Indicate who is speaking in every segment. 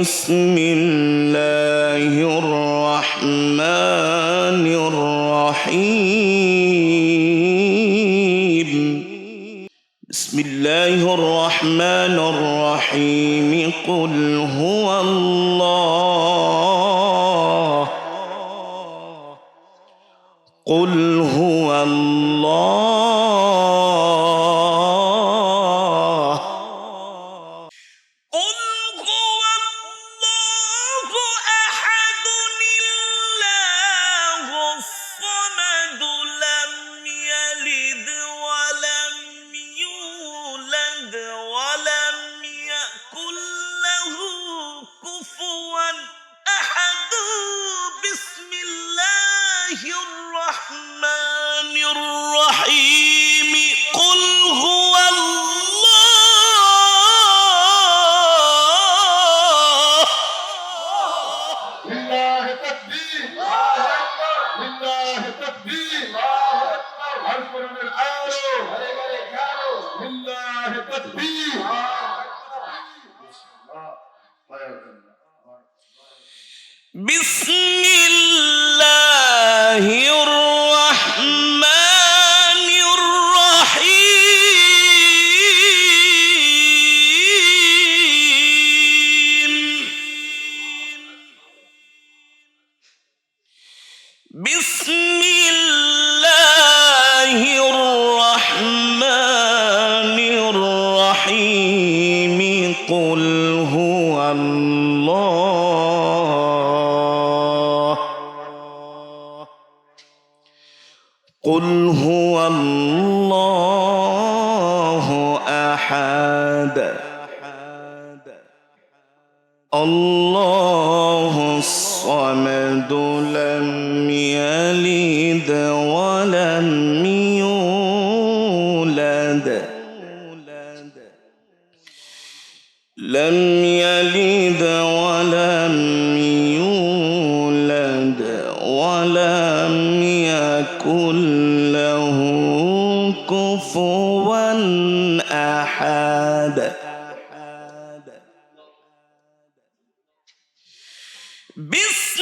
Speaker 1: بسم الله الرحمن الرحيم. بسم الله الرحمن الرحيم. قل هو الله. قل هو الله.
Speaker 2: أكبر من الآن لله تكبير
Speaker 3: بسم الله الله. قل هو الله أحد. الله الصمد لم يلد ولم يولد. لم ولم يولد ولم كفوا بسم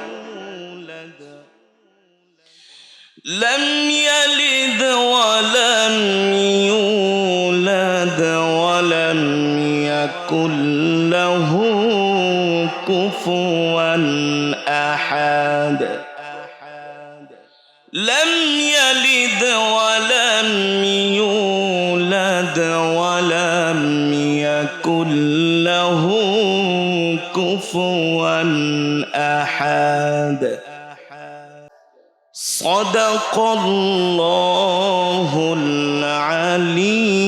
Speaker 3: لم يلد ولم يولد ولم يكن له كفوا أحد. لم يلد ولم يولد ولم يكن صدق الله العلي.